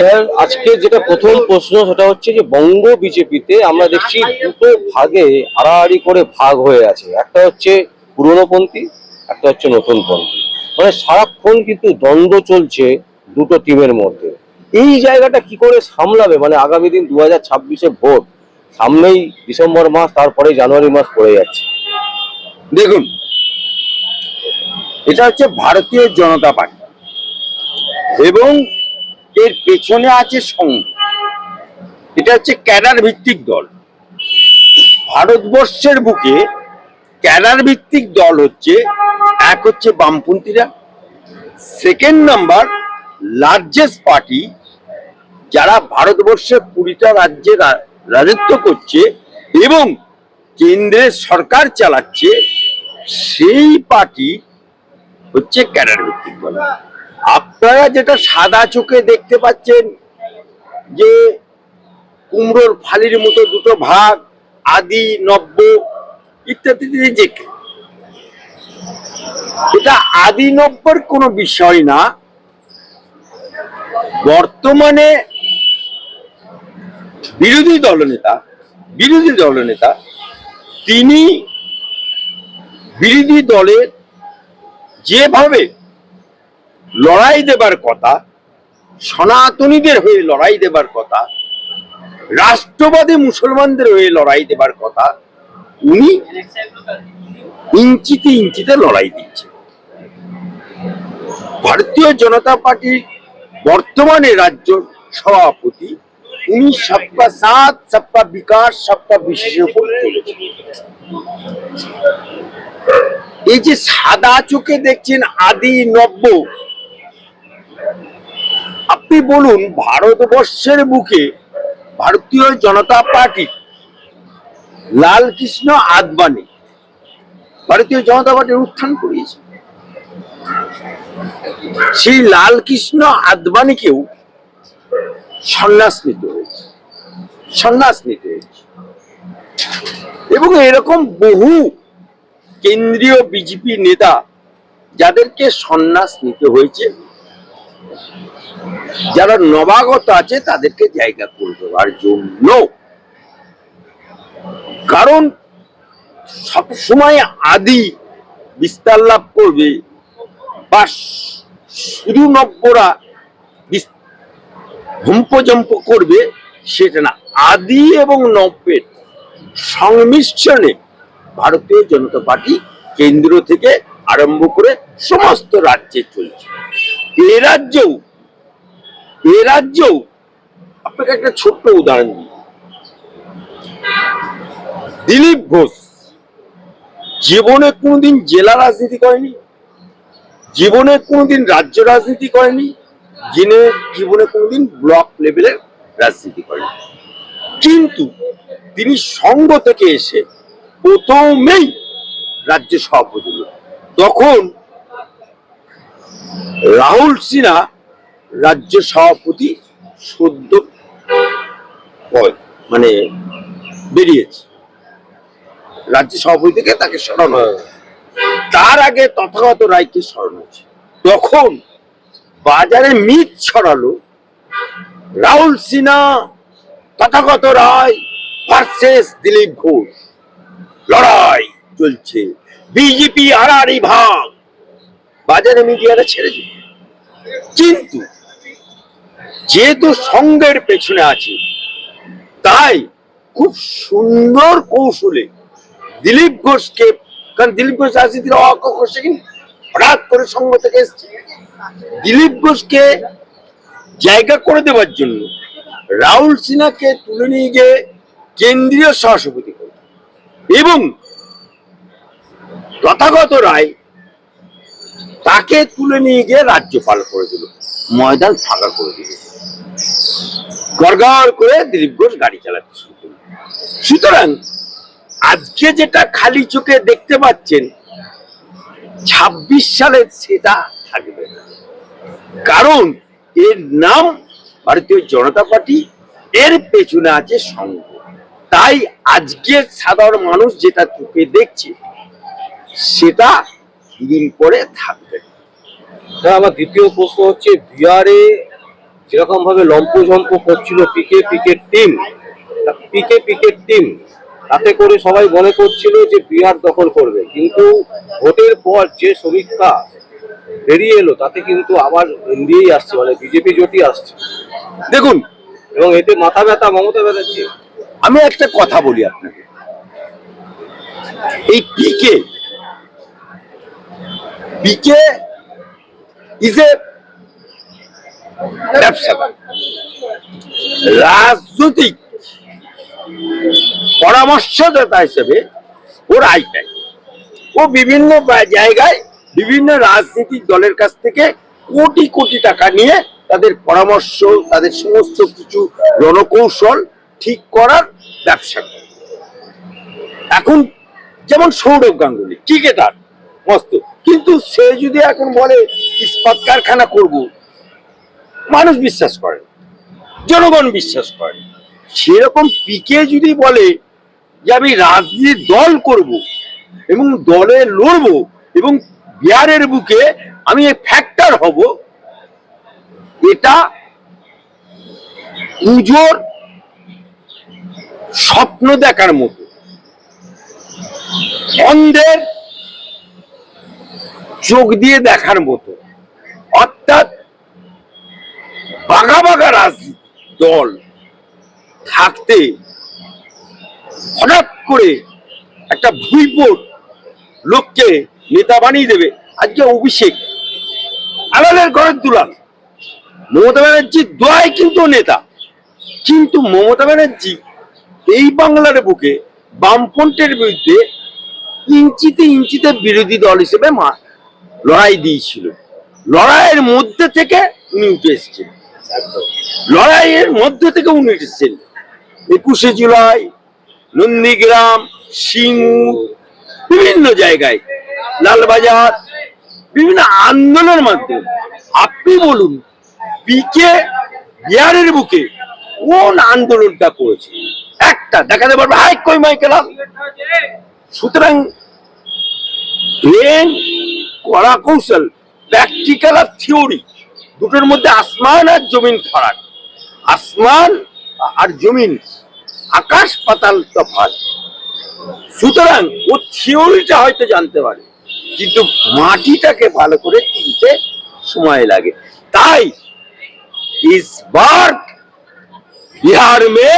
Sir, আজকে যেটা প্রথম প্রশ্ন সেটা হচ্ছে যে বঙ্গ বিজেপিতে আমরা দেখছি দুটো ভাগে আড়াআড়ি করে ভাগ হয়ে আছে। একটা হচ্ছে পুরনোপন্থী, একটা হচ্ছে নতুনপন্থী। মানে সারাক্ষণ কিন্তু দ্বন্দ্ব চলছে দুটো টিমের মধ্যে। এই জায়গাটা কি করে সামলাবে? মানে আগামী দিন দু হাজার ছাব্বিশে ভোট, সামনেই ডিসেম্বর মাস, তারপরে জানুয়ারি মাস পড়ে যাচ্ছে। দেখুন, এটা হচ্ছে ভারতীয় জনতা পার্টি। এবং এর পেছনে আছে সংঘ। এটা হচ্ছে ক্যাডার ভিত্তিক দল। ভারতবর্ষের বুকে ক্যাডার ভিত্তিক দল হচ্ছে, এক হচ্ছে বামপন্থীরা। সেকেন্ড নাম্বার লার্জেস্ট পার্টি যারা ভারতবর্ষের কুড়িটা রাজ্যে রাজত্ব করছে এবং কেন্দ্রের সরকার চালাচ্ছে, সেই পার্টি হচ্ছে ক্যাডার ভিত্তিক দল। আপনারা যেটা সাদা চোখে দেখতে পাচ্ছেন, যে কুমড়োর ফালির মতো দুটো ভাগ, আদি, নব্য, ইত্যাদি যে এটা আদি, নব্যর কোনো বিষয় না। বর্তমানে বিরোধী দলনেতা বিরোধী দলনেতা, তিনি বিরোধী দলের যেভাবে লড়াই দেবার কথা, সনাতনীদের হয়ে লড়াই দেবার কথা, রাষ্ট্রবাদী মুসলমানদের হয়ে লড়াই দেবার কথা, উনি ইঞ্চিতে ইঞ্চিতে লড়াই দিচ্ছে। ভারতীয় জনতা পার্টির বর্তমানে রাজ্য সভাপতি, উনি সবকা সাথ, সবকা বিকাশ, সবকা বিশেষের উপর এই যে সাদা চোখে দেখছেন আদি নব্য আপনি বলুন, ভারতবর্ষের বুকে ভারতীয় জনতা পার্টি লাল কৃষ্ণ আদবানি, ভারতীয় জনতা পার্টির উত্থান করিয়েছে। সেই লাল কৃষ্ণ আদবানিকেও সন্ন্যাস নিতে হয়েছে সন্ন্যাস নিতে হয়েছে। এবং এরকম বহু কেন্দ্রীয় বিজেপি নেতা যাদেরকে সন্ন্যাস নিতে হয়েছে যারা নবাগত আছে, তাদেরকে জায়গা করে দেওয়ার জন্য। কারণ সব সময় আদি বিস্তার লাভ করবে। বা শুধু নব্যরা হম্পজম্প করবে সেটা না। আদি এবং নব্যের সংমিশ্রণে ভারতীয় জনতা পার্টি কেন্দ্র থেকে আরম্ভ করে সমস্ত রাজ্যে চলছে। আপনাকে একটা ছোট্ট উদাহরণ দিলীপ ঘোষ, জীবনে কোনোদিন জেলা রাজনীতি করেনি, জীবনে কোনোদিন রাজ্য রাজনীতি করেনি, যিনি জীবনে কোনোদিন ব্লক লেভেলের রাজনীতি করেনি কিন্তু তিনি সংঘ থেকে এসে প্রথমেই রাজ্য সভাপতি। তখন রাহুল সিনহা রাজ্য সভাপতি সদ্য মানে বেরিয়েছে। রাজ্য সভাপতি থেকে তাকে সরানো তার আগে তথাগত রায়কে সরানো হয়েছে। তখন বাজারে মিথ ছড়ালো রাহুল সিনহা তথাগত রায় ভার্সেস দিলীপ ঘোষ। লড়াই চলছে। বিজেপি আড়াআড়ি ভাগ। বাজারে মিডিয়ারা ছেড়ে দিল কিন্তু যেহেতু সঙ্গের পেছনে আছে, তাই খুব সুন্দর কৌশলে দিলীপ ঘোষকে, কারণ দিলীপ ঘোষ রাজনীতির অকর্ষে কিন্তু হঠাৎ করে সঙ্গ থেকে এসছে। দিলীপ ঘোষকে জায়গা করে দেওয়ার জন্য রাহুল সিনহাকে তুলে নিয়ে গিয়ে কেন্দ্রীয় সহসভাপতি এবং তথাগত রায় তাকে তুলে নিয়ে গিয়ে রাজ্যপাল করে দিল, ময়দান ফাঁকা করে দিল। গড়গড় করে দিলীপ ঘোষ গাড়ি চালাতে শুরু করল। সুতরাং আজকে যেটা খালি চোখে দেখতে পাচ্ছেন, ছাব্বিশ সালে সেটা থাকবে না। কারণ এর নাম ভারতীয় জনতা পার্টি, এর পেছনে আছে সংঘ। তাই আজকে সাধারণ মানুষ যেটা চোখে দেখছে, সেটা দিন পরে থাকবে। না আমার দ্বিতীয় প্রশ্ন হচ্ছে বিহারে যেরকম ভাবে লম্পঝম্প করছিল পিকে পিকের টিম পিকে পিকের টিম তাতে করে সবাই মনে করছিল যে বিহার দখল করবে। কিন্তু ভোটের পর যে সমীক্ষা বেরিয়ে এলো তাতে কিন্তু আবার এনডিএই আসছে মানে বিজেপি জোটই আসছে। দেখুন এবং এতে মাথা ব্যথা মমতা ব্যানার্জি। আমি একটা কথা বলি আপনাকে। এই পিকে পিকে ইজ এ রাজনৈতিক পরামর্শদাতা হিসেবে ওর আইটাই ও বিভিন্ন জায়গায় বিভিন্ন রাজনৈতিক দলের কাছ থেকে কোটি কোটি টাকা নিয়ে তাদের পরামর্শ, তাদের সমস্ত কিছু রণকৌশল ঠিক করার ব্যবসা করে। এখন যেমন সৌরভ গাঙ্গুলি, ক্রিকেটার, মস্ত। কিন্তু সে যদি এখন বলে, ইস্পাত কারখানা করব, মানুষ বিশ্বাস করে, জনগণ বিশ্বাস করে। সেরকম পিকে যদি বলে যে, আমি রাজনীতির দল করব এবং দলে লড়বো এবং বিহারের বুকে আমি ফ্যাক্টর হব, এটা পুজোর স্বপ্ন দেখার মতো। অন্ধের চোখ দিয়ে দেখার মতো। অর্থাৎ বাঘা বাঘা রাজনীতি, দল থাকতে হঠাৎ করে একটা ভুইপোট লোককে নেতা বানিয়ে দেবে। আজকে অভিষেক, আলালের ঘরের দুলাল। মমতা ব্যানার্জির দোয়ায় কিন্তু নেতা। কিন্তু মমতা ব্যানার্জি এই বাংলার বুকে বামফ্রন্টের বিরুদ্ধে ইঞ্চিতে ইঞ্চিতে বিরোধী দল হিসেবে মা লড়াই দিয়েছিল। লড়াইয়ের মধ্যে থেকে উনি উঠে এসেছেন। লড়াইয়ের মধ্যে থেকে উনি এসেছেন। একুশে জুলাই নন্দীগ্রাম সিঙ্গুর বিভিন্ন জায়গায় লালবাজার বিভিন্ন আন্দোলনের মাধ্যমে। আপনি বলুন পিকে বিহারের বুকে কোন আন্দোলনটা করেছে? একটা দেখাতে পারবে? হাই কই মাইকেলাম সুতরাং কড়া কৌশল প্র্যাকটিক্যাল আর থিওরি দুটোর মধ্যে আসমান আর জমিন ফারাক। আসমান আর জমিন, আকাশ পাতাল তফাত সুতরাং ও থিওরিটা হয়তো জানতে পারে, কিন্তু মাটিটাকে ভালো করে কিনতে সময় লাগে। তাই ইস বার বিহার মে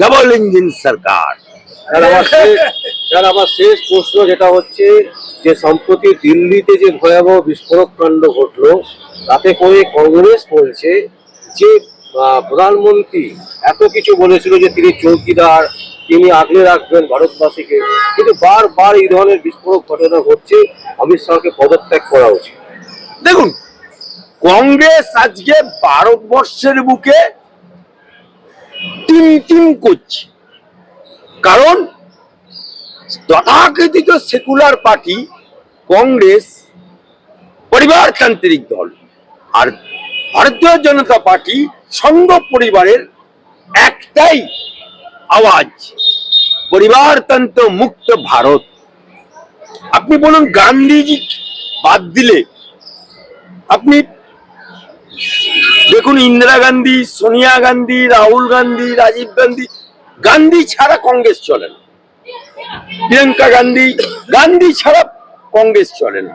ডবল ইঞ্জিন সরকার। স্যার আমার শেষ প্রশ্ন যেটা হচ্ছে যে সম্প্রতি দিল্লিতে যে ভয়াবহ বিস্ফোরক কাণ্ড ঘটলো, তাতে করে কংগ্রেস বলছে যে প্রধানমন্ত্রী এত কিছু বলেছিল যে তিনি চৌকিদার, তিনি আগলে রাখবেন ভারতবাসীকে। কিন্তু বারবার এই ধরনের বিস্ফোরক ঘটনা ঘটছে, অমিত শাহকে পদত্যাগ করা উচিত। দেখুন, কংগ্রেস আজকে ভারতবর্ষের বুকে টিম টিম করছে। কারণ তথাকথিত সেকুলার পার্টি, কংগ্রেস, পরিবারতান্ত্রিক দল আর ভারতীয় জনতা পার্টি, সংঘ পরিবারের একটাই আওয়াজ, পরিবারতন্ত্র মুক্ত ভারত। আপনি বলুন, গান্ধীজি বাদ দিলে আপনি দেখুন, ইন্দিরা গান্ধী, সোনিয়া গান্ধী, রাহুল গান্ধী, রাজীব গান্ধী গান্ধী ছাড়া কংগ্রেস চলে না। প্রিয়াঙ্কা গান্ধী গান্ধী ছাড়া কংগ্রেস চলে না।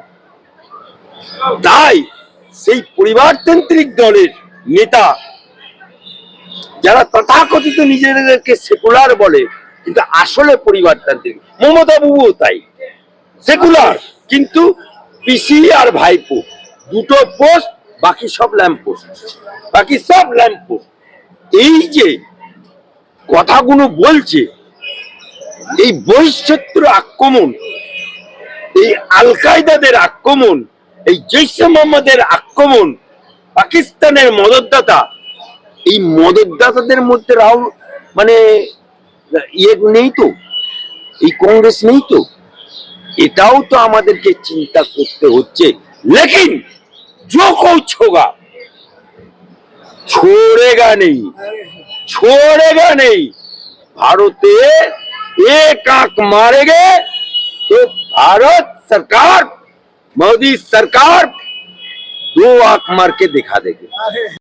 তাই সেই পরিবারতান্ত্রিক দলের নেতা, যারা তথাকথিত নিজেদেরকে সেকুলার বলে, কিন্তু আসলে পরিবারতান্ত্রিক। মমতা বাবুও তাই। সেকুলার, কিন্তু পিসি আর ভাইপো, দুটো পোস্ট, বাকি সব ল্যাম্প পোস্ট বাকি সব ল্যাম্প পোস্ট এই যে কথাগুলো বলছে এই বহিঃশত্রু আক্রমণ এই আল কায়দাদের আক্রমণ এই জৈশে মোহাম্মদের আক্রমণ পাকিস্তানের মদতদাতা এই মদতদাতাদের মধ্যে রাহুল মানে ইয়ে নেই তো এই কংগ্রেস নেই তো এটাও তো আমাদেরকে চিন্তা করতে হচ্ছে লেকিন जो कुछ होगा छोड़ेगा नहीं। छोड़ेगा नहीं। भारत एक आँख मारेंगे तो भारत सरकार, मोदी सरकार दो आँख मार के दिखा देगी।